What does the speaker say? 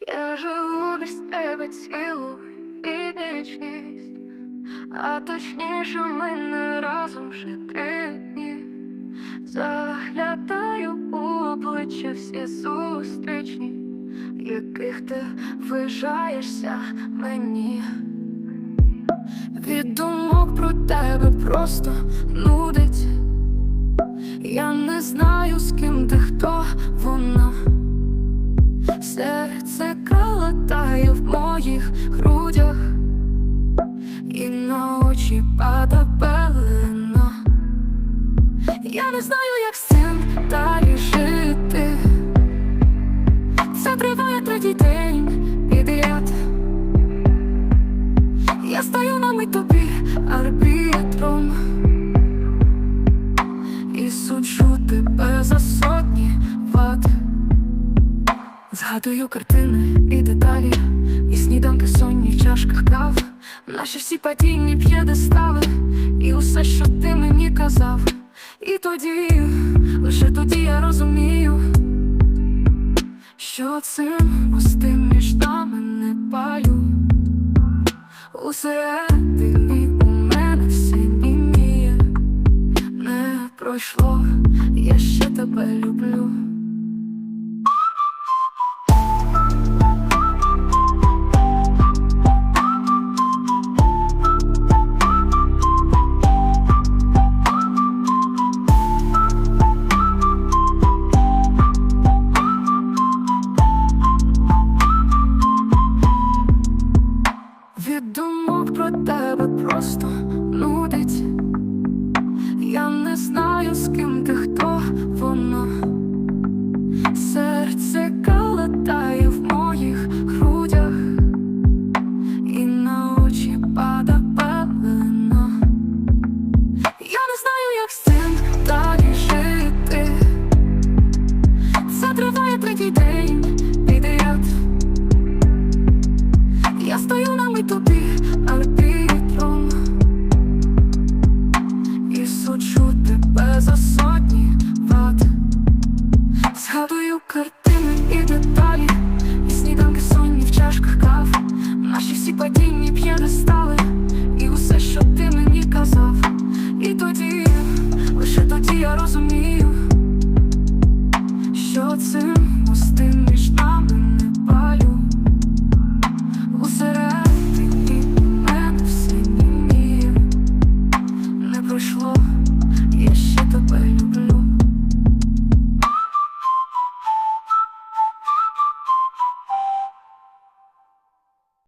Я живу без тебе цілу вічність, а точніше ми не разом дні. Заглядаю у обличчя всі зустрічні, яких ти вважаєшся мені. Від думок про тебе просто нудить. Я не знаю, Серце в моїх грудях, і на очі пада пелена. Я не знаю, як з цим далі жити. Це триває третій день Згадую картини і деталі, і сніданки сонні в чашках кав, наші всі падінні п'єдестали, і усе, що ти мені казав. І тоді, лише тоді я розумію, що цим пустим між нами не палю. Усе Усередині у мене все німіє Не пройшло, я ще тебе люблю Від думок про тебе просто нудить. Я не знаю, з ким ти хто. you're the